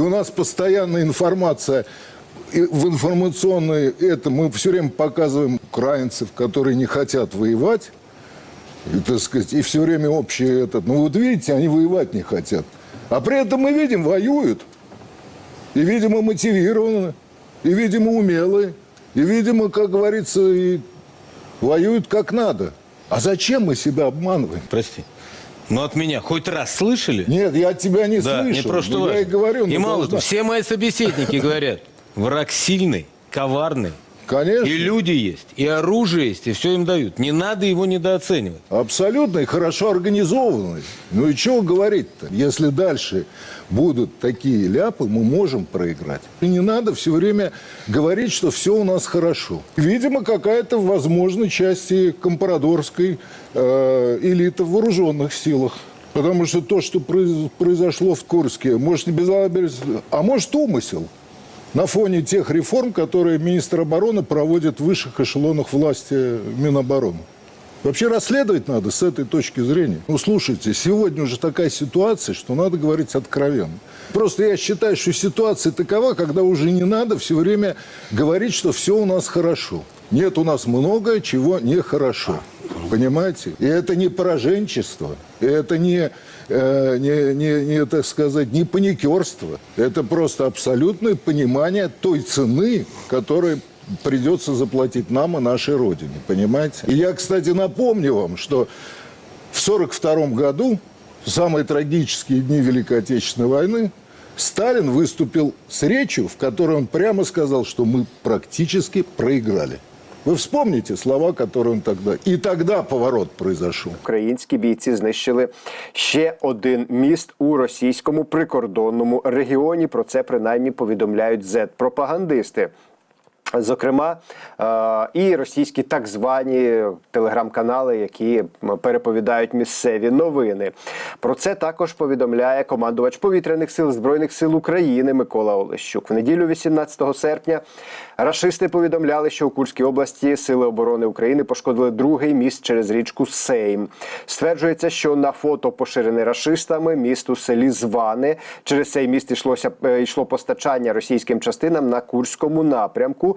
И у нас постоянная информация и в информационной это мы все время показываем украинцев, которые не хотят воевать, и, так сказать, и все время общее этот. Ну вот видите, они воевать не хотят. А при этом мы видим, воюют. И, видимо, мотивированы, и, видимо, умелые, и, видимо, как говорится, и воюют как надо. А зачем мы себя обманываем? Прости. Но от меня хоть раз слышали? Нет, я от тебя не да, слышал. не просто Ну, Я и говорю, И ну, мало должна- того, все мои собеседники говорят, враг сильный, коварный. Конечно. И люди есть, и оружие есть, и все им дают. Не надо его недооценивать. Абсолютно и хорошо организованный. Ну и чего говорить-то? Если дальше будут такие ляпы, мы можем проиграть. И не надо все время говорить, что все у нас хорошо. Видимо, какая-то в возможной части компрадорской э, элита в вооруженных силах. Потому что то, что произ- произошло в Курске, может, не безобразие, а может, умысел. На фоне тех реформ, которые министр обороны проводит в высших эшелонах власти Минобороны. Вообще расследовать надо с этой точки зрения. Ну, слушайте, сегодня уже такая ситуация, что надо говорить откровенно. Просто я считаю, что ситуация такова, когда уже не надо все время говорить, что все у нас хорошо. Нет, у нас много чего нехорошо. Понимаете? И это не пораженчество, это не, э, не, не, не, так сказать, не паникерство. Это просто абсолютное понимание той цены, которую придется заплатить нам и нашей Родине. Понимаете? И я, кстати, напомню вам, что в 1942 году, в самые трагические дни Великой Отечественной войны, Сталин выступил с речью, в которой он прямо сказал, что мы практически проиграли. Вы вспомните слова, которые он тогда... И тогда поворот произошел. Українські бійці знищили ще один міст у російському прикордонному регіоні. Про це принаймні повідомляють зет-пропагандисти. Зокрема, е, і російські так звані телеграм-канали, які переповідають місцеві новини. Про це також повідомляє командувач повітряних сил Збройних сил України Микола Олещук. В неділю, 18 серпня, рашисти повідомляли, що у Курській області Сили оборони України пошкодили другий міст через річку Сейм. Стверджується, що на фото поширене рашистами міст у селі Зване. Через цей міст йшлося е, йшло постачання російським частинам на Курському напрямку.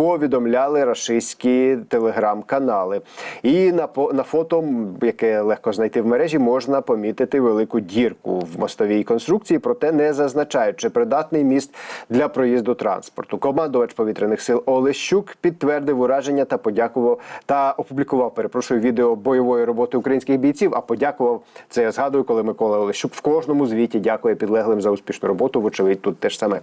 Повідомляли рашистські телеграм-канали. І на на фото, яке легко знайти в мережі, можна помітити велику дірку в мостовій конструкції, проте не зазначають, чи придатний міст для проїзду транспорту. Командувач повітряних сил Олещук підтвердив ураження та подякував та опублікував, перепрошую, відео бойової роботи українських бійців. А подякував це. Я згадую, коли Микола Олещук в кожному звіті дякує підлеглим за успішну роботу. Вочевидь, тут теж саме.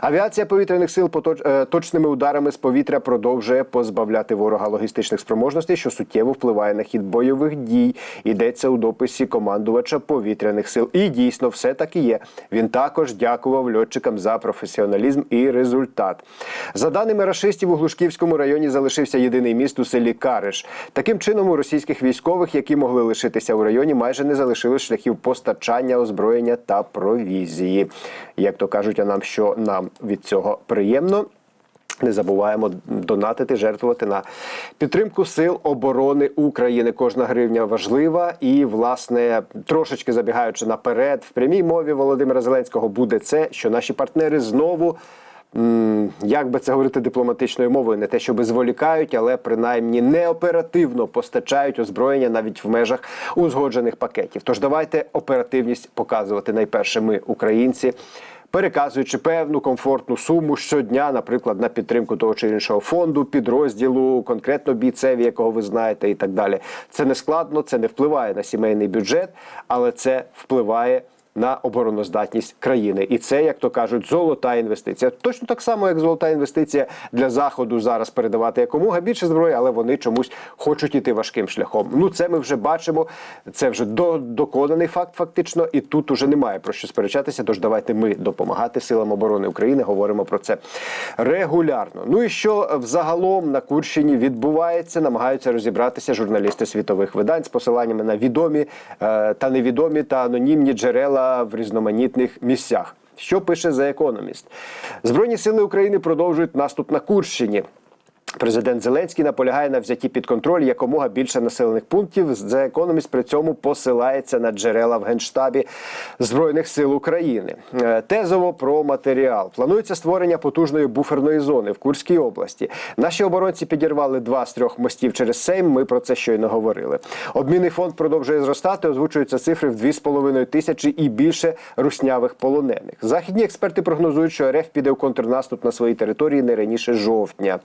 Авіація повітряних сил поточ- е, точними ударами з повітря продовжує позбавляти ворога логістичних спроможностей, що суттєво впливає на хід бойових дій. Йдеться у дописі командувача повітряних сил. І дійсно все так і є. Він також дякував льотчикам за професіоналізм і результат. За даними рашистів, у Глушківському районі залишився єдиний міст у селі Кариш. Таким чином, у російських військових, які могли лишитися у районі, майже не залишилось шляхів постачання, озброєння та провізії. Як то кажуть, а нам що нам від цього приємно. Не забуваємо донатити, жертвувати на підтримку сил оборони України. Кожна гривня важлива. І, власне, трошечки забігаючи наперед, в прямій мові Володимира Зеленського буде це, що наші партнери знову. Як би це говорити дипломатичною мовою, не те, що зволікають, але принаймні неоперативно постачають озброєння навіть в межах узгоджених пакетів. Тож давайте оперативність показувати найперше ми, українці переказуючи певну комфортну суму щодня, наприклад, на підтримку того чи іншого фонду, підрозділу, конкретно бійцеві, якого ви знаєте, і так далі. Це не складно, це не впливає на сімейний бюджет, але це впливає. На обороноздатність країни, і це, як то кажуть, золота інвестиція. Точно так само, як золота інвестиція для заходу зараз передавати якомога більше зброї, але вони чомусь хочуть іти важким шляхом. Ну це ми вже бачимо. Це вже до, доконаний факт, фактично, і тут уже немає про що сперечатися. Тож давайте ми допомагати силам оборони України. Говоримо про це регулярно. Ну і що взагалом на Курщині відбувається, намагаються розібратися журналісти світових видань з посиланнями на відомі е, та невідомі та анонімні джерела в різноманітних місцях. Що пише за економіст? Збройні сили України продовжують наступ на Курщині. Президент Зеленський наполягає на взятті під контроль якомога більше населених пунктів. За економіст при цьому посилається на джерела в генштабі збройних сил України. Е, Тезово про матеріал планується створення потужної буферної зони в Курській області. Наші оборонці підірвали два з трьох мостів через Сейм. Ми про це щойно говорили. Обмінний фонд продовжує зростати. Озвучуються цифри в 2,5 тисячі і більше руснявих полонених. Західні експерти прогнозують, що РФ піде в контрнаступ на своїй території не раніше жовтня.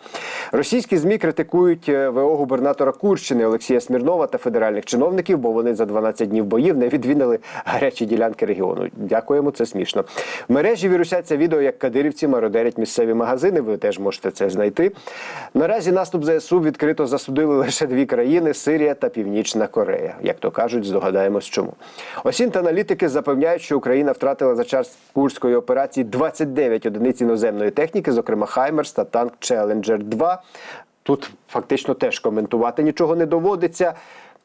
Російські змі критикують е, ВО губернатора Курщини Олексія Смірнова та федеральних чиновників, бо вони за 12 днів боїв не відвідали гарячі ділянки регіону. Дякуємо, це смішно. В мережі вірусяться відео, як кадирівці мародерять місцеві магазини. Ви теж можете це знайти. Наразі наступ ЗСУ відкрито засудили лише дві країни Сирія та Північна Корея. Як то кажуть, здогадаємось чому. Осінт аналітики запевняють, що Україна втратила за час курської операції 29 одиниць іноземної техніки, зокрема Хаймерс та танк Челенджер 2 Тут фактично теж коментувати нічого не доводиться.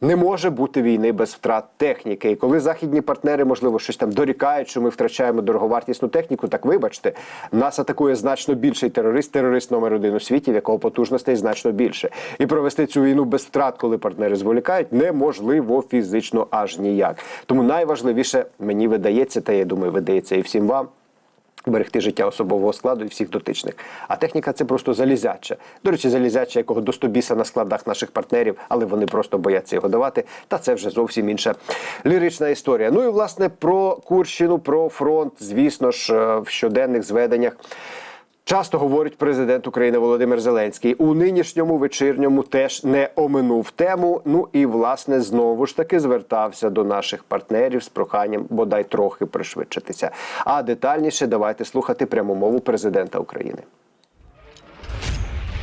Не може бути війни без втрат техніки. І коли західні партнери, можливо, щось там дорікають, що ми втрачаємо дороговартісну техніку, так вибачте, нас атакує значно більший терорист, терорист номер один у світі, в якого потужностей значно більше. І провести цю війну без втрат, коли партнери зволікають, неможливо фізично аж ніяк. Тому найважливіше мені видається, та я думаю, видається і всім вам. Берегти життя особового складу і всіх дотичних. А техніка це просто залізяча. До речі, залізяча, якого до стобіса на складах наших партнерів, але вони просто бояться його давати. Та це вже зовсім інша лірична історія. Ну і власне про Курщину, про фронт, звісно ж, е, в щоденних зведеннях. Часто говорить президент України Володимир Зеленський. У нинішньому вечірньому теж не оминув тему. Ну і власне знову ж таки звертався до наших партнерів з проханням бодай трохи пришвидшитися. А детальніше давайте слухати пряму мову президента України.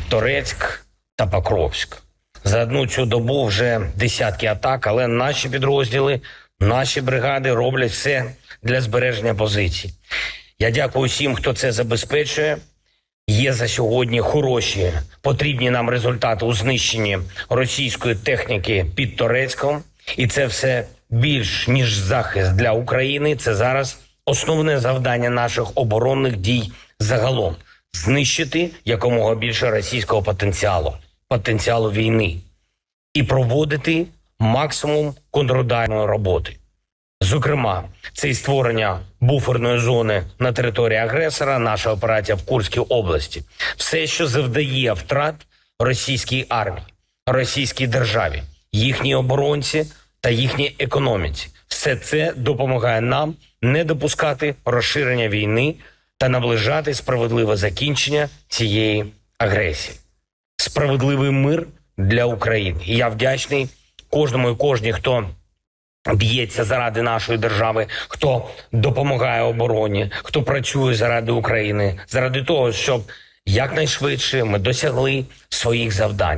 Торецьк та Покровськ. За одну цю добу вже десятки атак, але наші підрозділи, наші бригади роблять все для збереження позицій. Я дякую всім, хто це забезпечує. Є за сьогодні хороші потрібні нам результати у знищенні російської техніки під Торецьком, і це все більш ніж захист для України. Це зараз основне завдання наших оборонних дій загалом знищити якомога більше російського потенціалу, потенціалу війни і проводити максимум контрударної роботи. Зокрема, це і створення буферної зони на території агресора, наша операція в Курській області, все, що завдає втрат російській армії, російській державі, їхній оборонці та їхній економіці. Все це допомагає нам не допускати розширення війни та наближати справедливе закінчення цієї агресії справедливий мир для України. І я вдячний кожному і кожній, хто б'ється заради нашої держави, хто допомагає обороні, хто працює заради України, заради того, щоб якнайшвидше ми досягли своїх завдань.